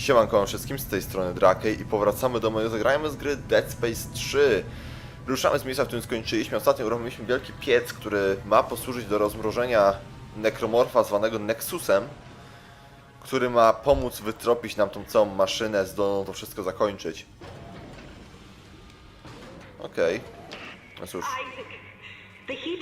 Siemanko wszystkim, z tej strony Drakej i powracamy do mojego zagrajmy z gry Dead Space 3. Ruszamy z miejsca, w którym skończyliśmy. Ostatnio uruchomiliśmy wielki piec, który ma posłużyć do rozmrożenia nekromorfa zwanego Nexusem, który ma pomóc wytropić nam tą całą maszynę, zdolną to wszystko zakończyć. Okej. No cóż, the heat?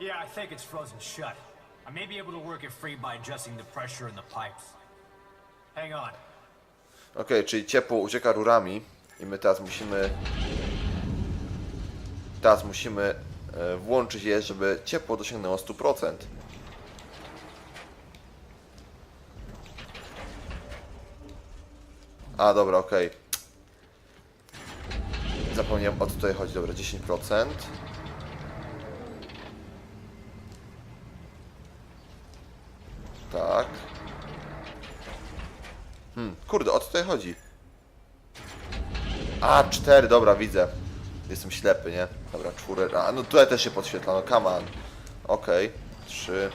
Yeah, I think it's frozen shut. I may be able to work it free by adjusting the pressure in the pipes. Hang on. Okej, czyli ciepło ucieka rurami i my teraz musimy teraz musimy e, włączyć je, żeby ciepło dosięgnęło 100%. A, dobra, okej. Zapomniałem o co tutaj chodzi, dobra, 10%. Tak. Hmm, kurde, o co tutaj chodzi? A, cztery, dobra, widzę. Jestem ślepy, nie? Dobra, czwórę. A, no tutaj też się podświetla, no come on. Okej, trzy.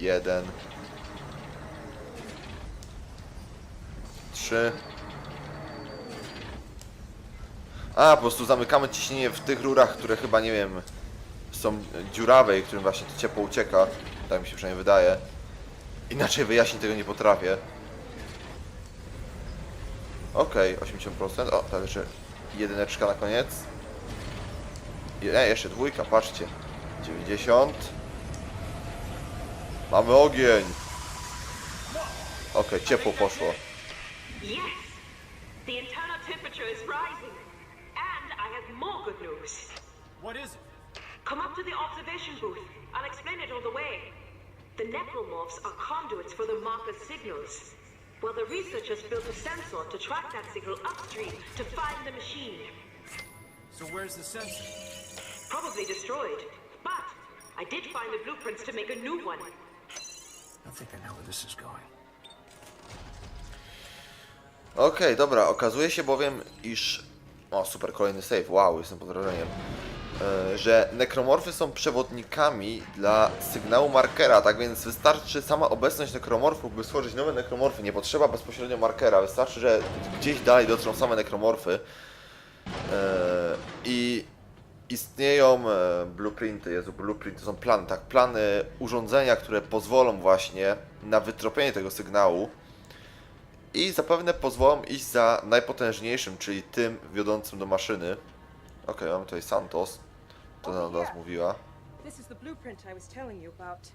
Jeden. Trzy. A, po prostu zamykamy ciśnienie w tych rurach, które chyba, nie wiem, są dziurawe i którym właśnie to ciepło ucieka. Tak mi się przynajmniej wydaje. Inaczej wyjaśnić tego nie potrafię. Okej, 80%. O, tam jeszcze jedyneczka na koniec. Nie, jeszcze dwójka, patrzcie. 90. Mamy ogień. Okej, ciepło poszło. What is it? Come up to the observation booth. I'll explain it all the way. The necromorphs are conduits for the marker's signals. Well, the researchers built a sensor to track that signal upstream to find the machine. So where's the sensor? Probably destroyed. But I did find the blueprints to make a new one. I think I know where this is going. Okej, dobra, okazuje się bowiem, iż... O, super, kolejny save, wow, jestem pod wrażeniem. E, że nekromorfy są przewodnikami dla sygnału markera, tak więc wystarczy sama obecność nekromorfów, by stworzyć nowe nekromorfy. Nie potrzeba bezpośrednio markera, wystarczy, że gdzieś dalej dotrą same nekromorfy. E, I istnieją e, blueprinty, Jezu, blueprint to są plany, tak, plany urządzenia, które pozwolą właśnie na wytropienie tego sygnału i zapewne pozwolą iść za najpotężniejszym, czyli tym wiodącym do maszyny. Okej, mamy tutaj Santos, to nam do nas mówiła. This is the blueprint I was telling you about.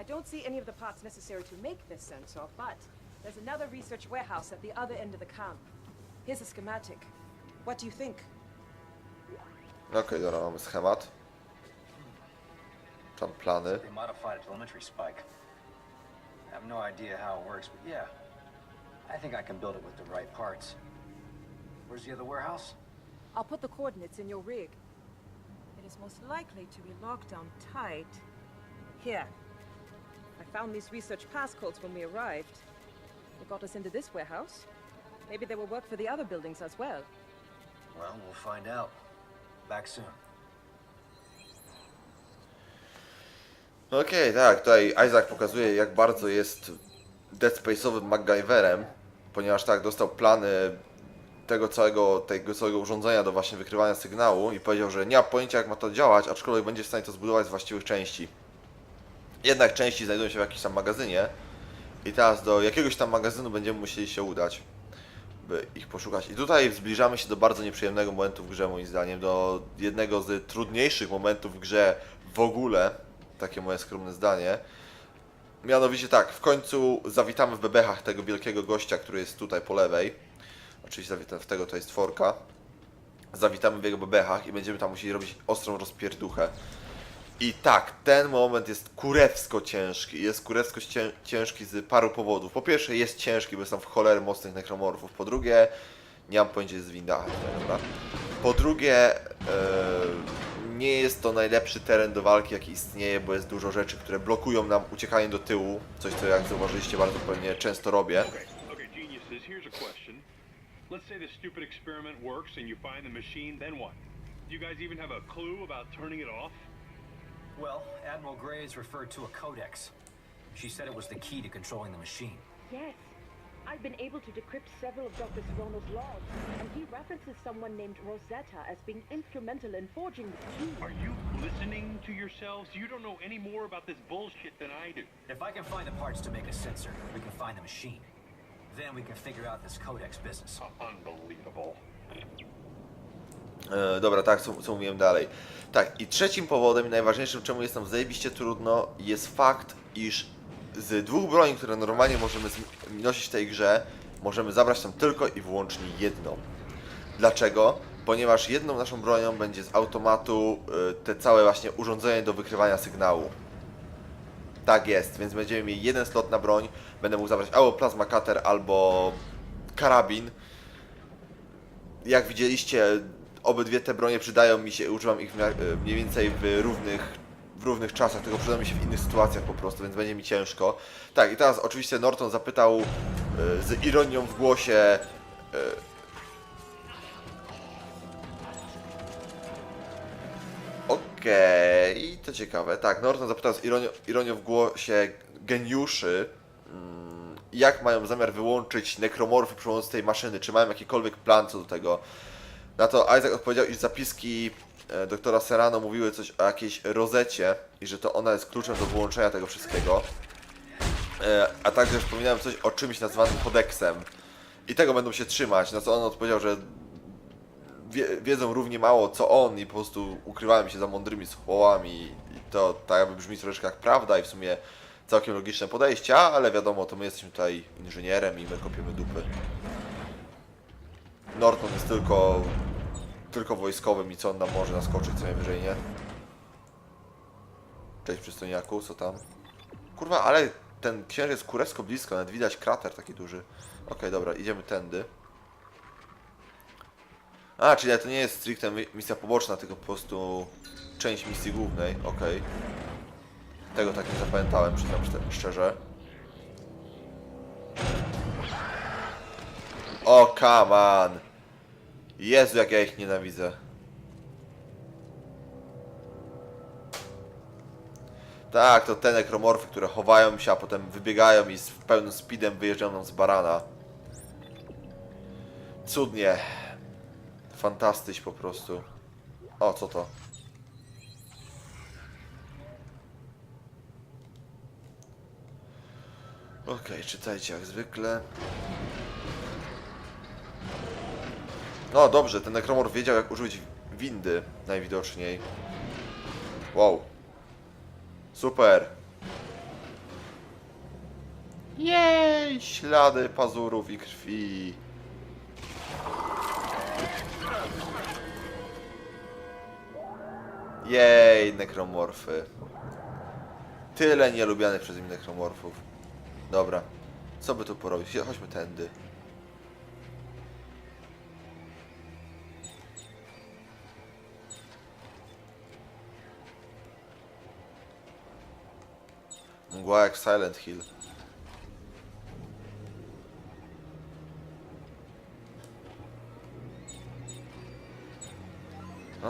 I don't see any of the parts necessary to make this sensor, but there's another research warehouse at the other end of the camp. Here's a schematic. What do you think? Okej, dobra, mamy schemat. Tam plany. A modified telemetry spike. I have no idea how it works, but yeah. I think I can build it with the right parts. Where's the other warehouse? I'll put the coordinates in your rig. It is most likely to be locked down tight. Here. I found these research passcodes when we arrived. They got us into this warehouse. Maybe they will work for the other buildings as well. Well, we'll find out. Back soon. Okej, tak, tutaj Isaac pokazuje jak bardzo jest Dead Space'owym MacGyverem, ponieważ tak, dostał plany tego całego, tego całego urządzenia do właśnie wykrywania sygnału i powiedział, że nie ma pojęcia jak ma to działać, aczkolwiek będzie w stanie to zbudować z właściwych części. Jednak części znajdują się w jakimś tam magazynie i teraz do jakiegoś tam magazynu będziemy musieli się udać, by ich poszukać. I tutaj zbliżamy się do bardzo nieprzyjemnego momentu w grze moim zdaniem, do jednego z trudniejszych momentów w grze w ogóle, takie moje skromne zdanie. Mianowicie tak, w końcu zawitamy w bebechach tego wielkiego gościa, który jest tutaj po lewej. Oczywiście zawitamy w tego, to jest tworka. Zawitamy w jego bebechach i będziemy tam musieli robić ostrą rozpierduchę. I tak, ten moment jest kurewsko ciężki. Jest kurewsko cię- ciężki z paru powodów. Po pierwsze jest ciężki, bo jest tam w cholerę mocnych nekromorfów. Po drugie, nie mam pojęcia, jest winda, tutaj, dobra. Po drugie, e, nie jest to najlepszy teren do walki, jaki istnieje, bo jest dużo rzeczy, które blokują nam uciekanie do tyłu. Coś, co jak zauważyliście, bardzo pewnie często robię. Let's say the stupid experiment works and you find the machine, then what? Do you guys even have a clue about turning it off? Well, Admiral Graves referred to a codex. She said it was the key to controlling the machine. Yes. I've been able to decrypt several of Dr. Serrano's logs, and he references someone named Rosetta as being instrumental in forging the key. Are you listening to yourselves? You don't know any more about this bullshit than I do. If I can find the parts to make a sensor, we can find the machine. Then we can figure out this codex business. Unbelievable. E, dobra, tak, co, co mówiłem dalej. Tak, i trzecim powodem i najważniejszym, czemu jest nam zajebiście trudno, jest fakt, iż z dwóch broni, które normalnie możemy nosić w tej grze, możemy zabrać tam tylko i wyłącznie jedną. Dlaczego? Ponieważ jedną naszą bronią będzie z automatu y, te całe właśnie urządzenie do wykrywania sygnału. Tak jest, więc będziemy mieli jeden slot na broń. Będę mógł zabrać albo plasma cutter, albo karabin. Jak widzieliście, obydwie te bronie przydają mi się, używam ich y, mniej więcej w równych, w równych czasach, tylko przydają mi się w innych sytuacjach po prostu, więc będzie mi ciężko. Tak, i teraz oczywiście Norton zapytał y, z ironią w głosie, Okej, to ciekawe. Tak, Norton zapytał z ironią, ironią w głosie geniuszy, mm, jak mają zamiar wyłączyć nekromorfy przy pomocy tej maszyny, czy mają jakikolwiek plan co do tego. Na to Isaac odpowiedział, iż zapiski e, doktora Serrano mówiły coś o jakiejś rozecie i że to ona jest kluczem do wyłączenia tego wszystkiego. E, A także wspominałem coś o czymś nazwanym kodeksem. I tego będą się trzymać, na co on odpowiedział, że wie, wiedzą równie mało co on i po prostu ukrywają się za mądrymi słowami i to tak jakby brzmi troszeczkę jak prawda i w sumie całkiem logiczne podejście, ale wiadomo, to my jesteśmy tutaj inżynierem i my kopiemy dupy. Norton jest tylko tylko wojskowym i co on nam może naskoczyć co najwyżej, nie? Cześć przystojniaku, co tam? Kurwa, ale ten księżyc jest kurewsko blisko, nawet widać krater taki duży. Okej, dobra, idziemy tędy. A, czyli to nie jest stricte mi- misja poboczna, tylko po prostu część misji głównej, okej. Tego tak nie zapamiętałem, przyznam szczerze. O, come on! Jezu, jak ja ich nienawidzę. Tak, to te nekromorfy, które chowają się, a potem wybiegają i z pełnym speedem wyjeżdżają z barana. Cudnie. Fantastyś po prostu. O, co to? Okej, czytajcie jak zwykle. No dobrze, ten nekromor wiedział jak użyć windy najwidoczniej. Wow. Super. Jej, ślady pazurów i krwi. Jej, nekromorfy. Tyle nielubianych przez mnie nekromorfów. Dobra. Co by tu porobić? Chodźmy tędy. Mgła jak Silent Hill.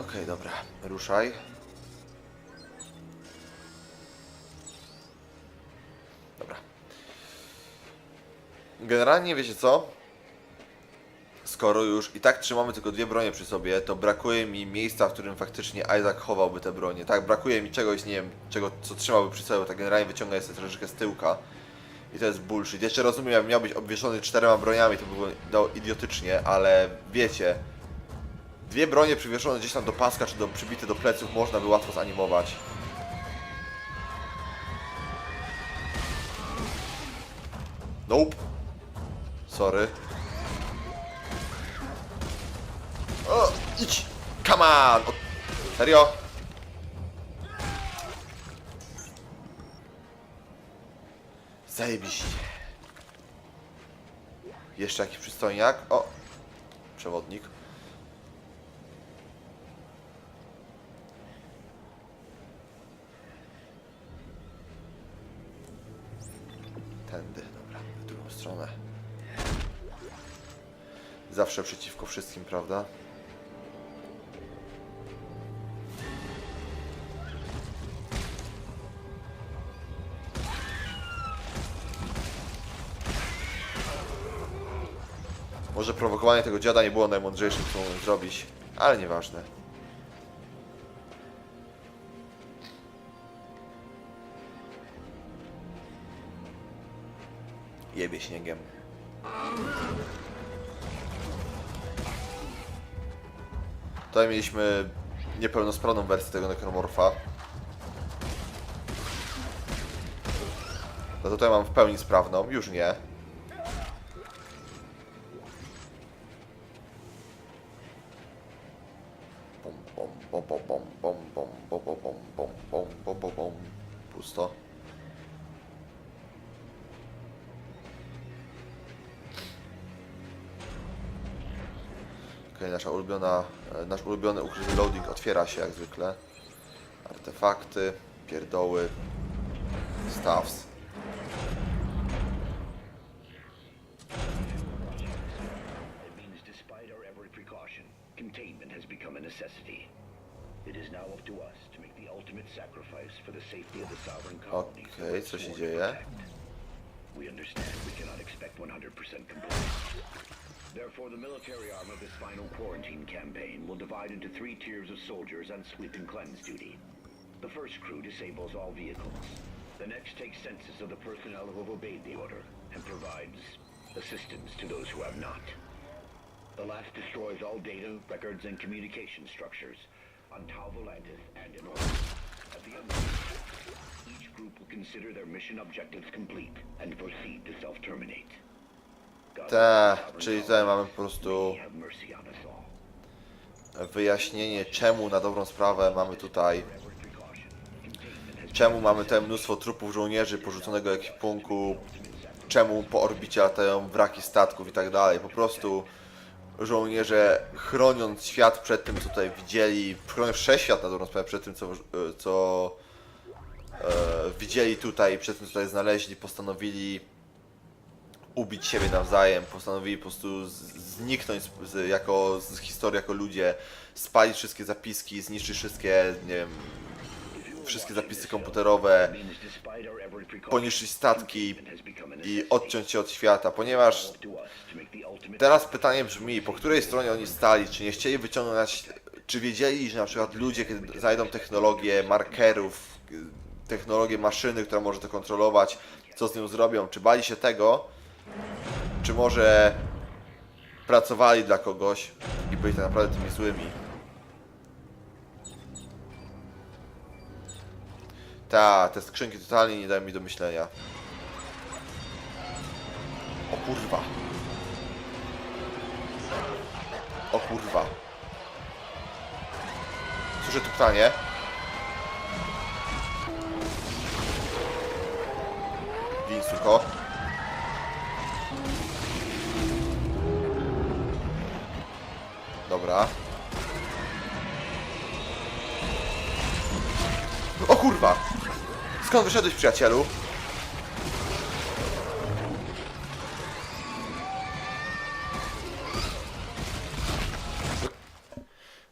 Okej, dobra. Ruszaj. Dobra. Generalnie wiecie co? Skoro już i tak trzymamy tylko dwie bronie przy sobie, to brakuje mi miejsca, w którym faktycznie Isaac chowałby te bronie. Tak, brakuje mi czegoś, nie wiem, czego, co trzymałby przy sobie, tak generalnie wyciąga jest troszeczkę z tyłka. I to jest bullshit. Jeszcze rozumiem, jak miał być obwieszony czterema broniami, to by było idiotycznie, ale wiecie, dwie bronie przywieszone gdzieś tam do paska, czy do, przybite do pleców można by łatwo zanimować. Nope. Sorry. O, idź! Come on! O, serio? Zajebiście. Jeszcze jakiś przystojniak? O! Przewodnik. Zawsze przeciwko wszystkim, prawda? Może prowokowanie tego dziada nie było najmądrzejszym, co mógł zrobić, ale nieważne. Jebie śniegiem. Tutaj mieliśmy niepełnosprawną wersję tego nekromorfa. No tutaj mam w pełni sprawną, już nie. Bom, Okej, nasza ulubiona, e, nasz ulubiony ukryty loading otwiera się jak zwykle. Artefakty, pierdoły, stuffs. We cannot expect 100% compliance. Therefore, the military arm of this final quarantine campaign will divide into three tiers of soldiers on sweep and cleanse duty. The first crew disables all vehicles. The next takes census of the personnel who have obeyed the order and provides assistance to those who have not. The last destroys all data, records, and communication structures on Tau Volantis and in orbit. At the end Ta, czyli tutaj mamy po prostu wyjaśnienie, czemu na dobrą sprawę mamy tutaj, czemu mamy tutaj mnóstwo trupów żołnierzy porzuconego ekwipunku, czemu po orbicie latają wraki statków i tak dalej. Po prostu żołnierze chroniąc świat przed tym, co tutaj widzieli, chroniąc wszechświat na dobrą sprawę przed tym, co, co widzieli tutaj, przed tym, tutaj znaleźli, postanowili ubić siebie nawzajem, postanowili po prostu zniknąć z, z, jako, z historii jako ludzie, spalić wszystkie zapiski, zniszczyć wszystkie, nie wiem, wszystkie zapisy komputerowe, poniszczyć statki i odciąć się od świata, ponieważ teraz pytanie brzmi, po której stronie oni stali, czy nie chcieli wyciągnąć, czy wiedzieli, że na przykład ludzie, kiedy znajdą technologię markerów, technologię maszyny, która może to kontrolować, co z nią zrobią, czy bali się tego, czy może pracowali dla kogoś i byli tak naprawdę tymi złymi. Ta, te skrzynki totalnie nie dają mi do myślenia. O kurwa. O kurwa. Słyszę tu ptanie. Gin, suko. Dobra. O kurwa! Skąd wyszedłeś, przyjacielu?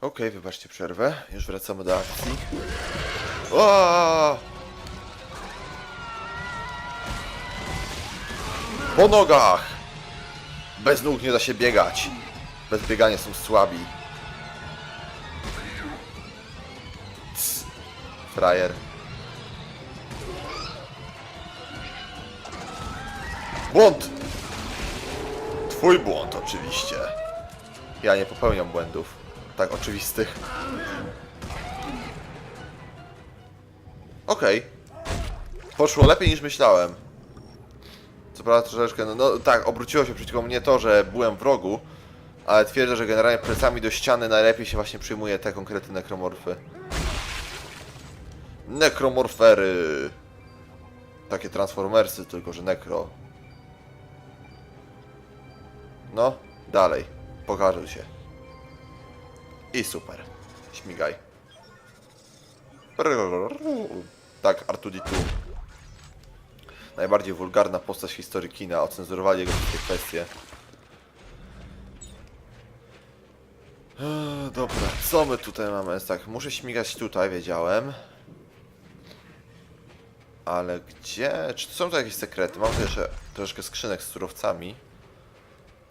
Okej, wybaczcie przerwę. Już wracamy do akcji. O! Po nogach! Bez nóg nie da się biegać. Bez biegania są słabi. Cs. Frajer. Błąd! Twój błąd oczywiście. Ja nie popełniam błędów. Tak oczywistych. Okej. Poszło lepiej niż myślałem. Co prawda troszeczkę, no, no tak, obróciło się przeciwko mnie to, że byłem w rogu, ale twierdzę, że generalnie plecami do ściany najlepiej się właśnie przyjmuje te konkretne nekromorfy. Nekromorfery. Takie transformersy, tylko że nekro. No, dalej. Pokażę się. I super. Śmigaj. Tak, R2D2. Najbardziej wulgarna postać historii kina. Ocenzurowali jego wszystkie kwestie. Eee, Dobra, co my tutaj mamy? Tak, muszę śmigać tutaj, wiedziałem. Ale gdzie? Czy są tu jakieś sekrety? Mam jeszcze troszeczkę skrzynek z surowcami.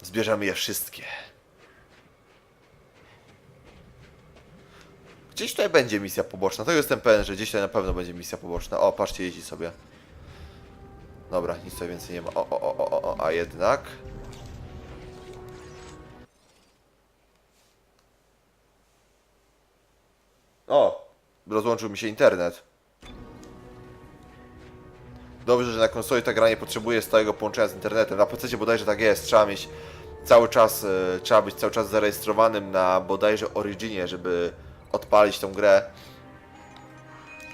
Zbierzemy je wszystkie. Gdzieś tutaj będzie misja poboczna. To jestem pewien, że gdzieś tutaj na pewno będzie misja poboczna. O, patrzcie, jeździ sobie. Dobra, nic tutaj więcej nie ma. O, o, o, o, o, a jednak. O, rozłączył mi się internet. Dobrze, że na konsoli ta gra nie potrzebuje stałego połączenia z internetem. Na PC bodajże tak jest. Trzeba mieć cały czas, e, trzeba być cały czas zarejestrowanym na bodajże Originie, żeby odpalić tą grę.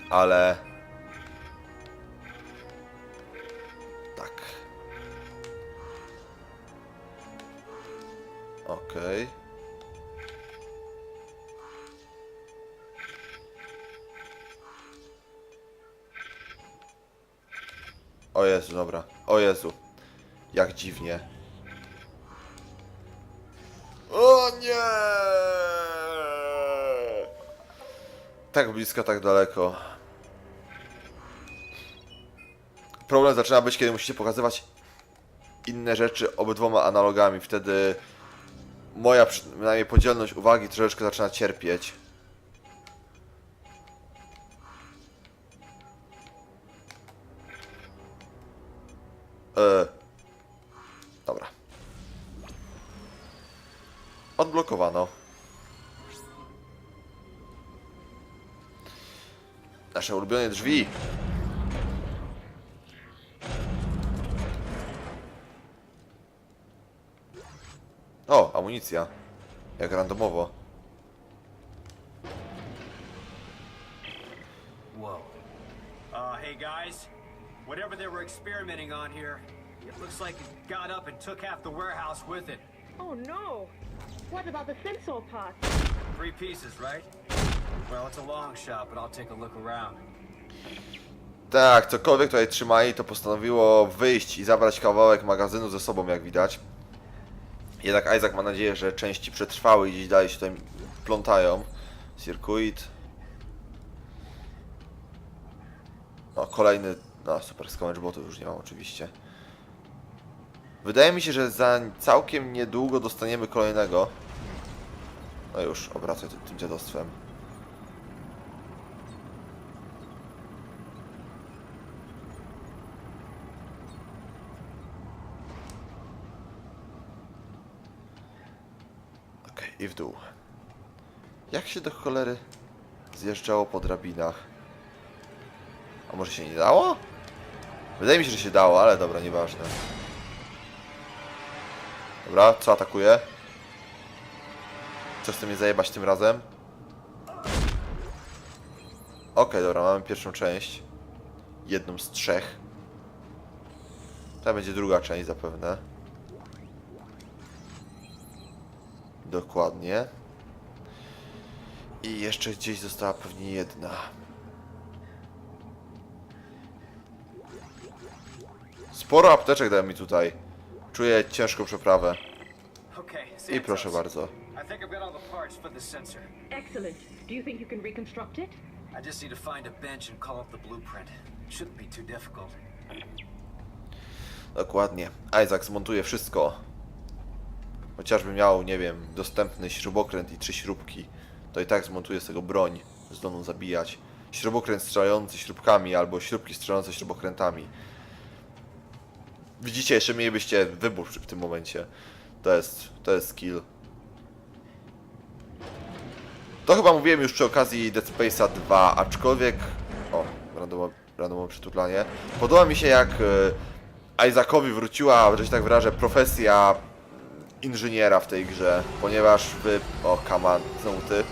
Ale... Okej. O Jezu, dobra. O Jezu. Jak dziwnie. O nie! Tak blisko, tak daleko. Problem zaczyna być, kiedy musicie pokazywać inne rzeczy obydwoma analogami. Wtedy moja przynajmniej podzielność uwagi troszeczkę zaczyna cierpieć. E, dobra. Odblokowano. Nasze ulubione drzwi. O, amunicja. Jak randomowo. Whoa. Uh, hey guys. Whatever they were experimenting on here, it looks like it got up and took half the warehouse with it. Oh no! What about the sensor part? Three pieces, right? Well, it's a long shot, but I'll take a look around. Tak, cokolwiek tutaj trzymali, to postanowiło wyjść i zabrać kawałek magazynu ze sobą, jak widać. Jednak Isaac ma nadzieję, że części przetrwały i gdzieś dalej się tutaj plątają. Circuit. No, kolejny... No, super skałęcz botów już nie mam oczywiście. Wydaje mi się, że za całkiem niedługo dostaniemy kolejnego. No już, obracaj tym dziadostwem. Okej, i w dół. Jak się do cholery zjeżdżało po drabinach? A może się nie dało? Wydaje mi się, że się dało, ale dobra, nieważne. Dobra, co atakuje? Co chce mnie zajebać tym razem? Okej, dobra, mamy pierwszą część. Jedną z trzech. To będzie druga część zapewne. Dokładnie. I jeszcze gdzieś została pewnie jedna. Sporo apteczek dają mi tutaj. Czuję ciężką przeprawę. I proszę bardzo. I think I've got all the parts for the sensor. Excellent. Do you think you can reconstruct it? I just need to find a bench and call up the blueprint. Shouldn't be too difficult. Dokładnie. Isaac zmontuje wszystko. Chociażby miał, nie wiem, dostępny śrubokręt i trzy śrubki, to i tak zmontuje z tego broń. Zdolną zabijać. Śrubokręt strzelający śrubkami albo śrubki strzelające śrubokrętami. Widzicie, jeszcze mielibyście wybór w tym momencie. To jest, to jest skill. To chyba mówiłem już przy okazji Dead Space'a 2, aczkolwiek... O, randomowe, randomowe przytuplanie. Podoba mi się jak e, Isaacowi wróciła, że się tak wyrażę, profesja inżyniera w tej grze, ponieważ wy... O, kaman, ty.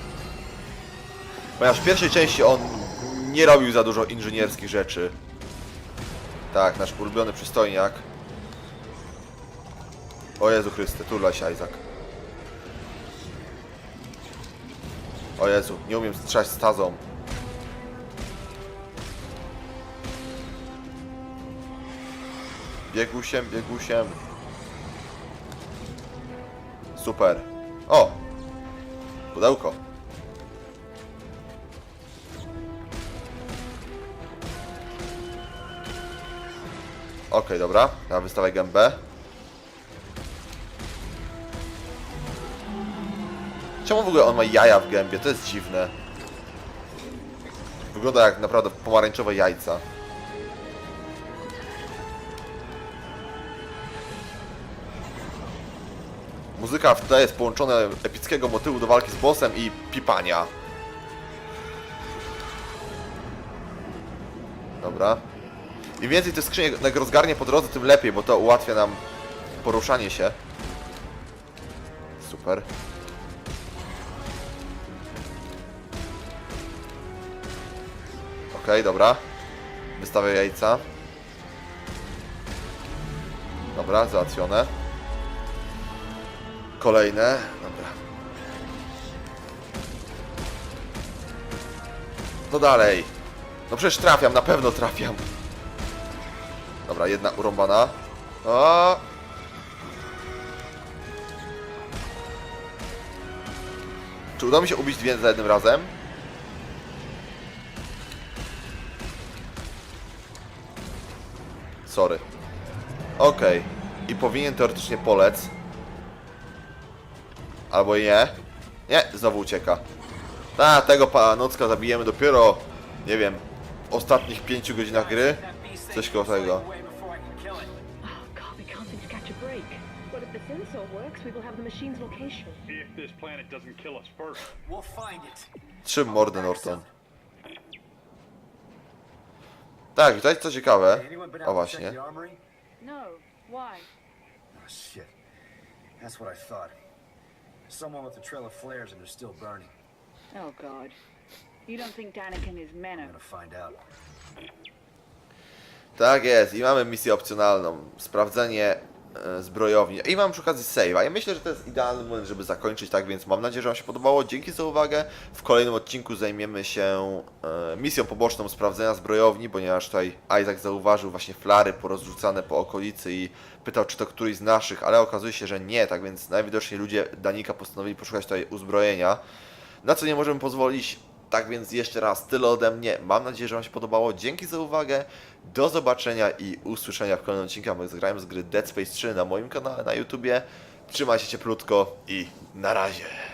Ponieważ w pierwszej części on nie robił za dużo inżynierskich rzeczy. Tak, nasz ulubiony przystojniak. O Jezu Chryste, turlaj się Isaac. O Jezu, nie umiem strzelać stazą. Biegusiem, biegusiem. Super. O! Pudełko. Okej, okay, dobra. Ja wystawię gębę. Czemu w ogóle on ma jaja w gębie? To jest dziwne. Wygląda jak naprawdę pomarańczowe jajca. Muzyka w tle jest połączona epickiego motywu do walki z bossem i pipania. Dobra. Im więcej tych skrzyniek rozgarnie po drodze, tym lepiej, bo to ułatwia nam poruszanie się. Super. Okej, dobra. Wystawię jajca. Dobra, załatwione. Kolejne. Dobra. No dalej. No przecież trafiam, na pewno trafiam. Dobra, jedna urąbana. O! Czy uda mi się ubić dwie za jednym razem? Sorry. Okej. I powinien teoretycznie polec. Albo i nie. Nie, znowu ucieka. Ta, tego pana Nocka zabijemy dopiero, nie wiem, w ostatnich pięciu godzinach gry. Coś koło tego. Trzy mordy Norton. Tak, tutaj co ciekawe. O właśnie. No, why? Oh, shit. That's what I thought. Someone with a trail of flares and they're still burning. Oh god. You don't think Danik and his men I'm are... gonna find out. Tak jest, i mamy misję opcjonalną. Sprawdzenie zbrojowni. I mam przy okazji save'a. Ja myślę, że to jest idealny moment, żeby zakończyć, tak więc mam nadzieję, że Wam się podobało. Dzięki za uwagę. W kolejnym odcinku zajmiemy się e, misją poboczną sprawdzenia zbrojowni, ponieważ tutaj Isaac zauważył właśnie flary porozrzucane po okolicy i pytał, czy to któryś z naszych, ale okazuje się, że nie, tak więc najwidoczniej ludzie Danika postanowili poszukać tutaj uzbrojenia, na co nie możemy pozwolić. Tak więc jeszcze raz tyle ode mnie. Mam nadzieję, że Wam się podobało. Dzięki za uwagę. Do zobaczenia i usłyszenia w kolejnym odcinku. My zagrałem z gry Dead Space 3 na moim kanale na YouTubie. Trzymajcie się cieplutko i na razie.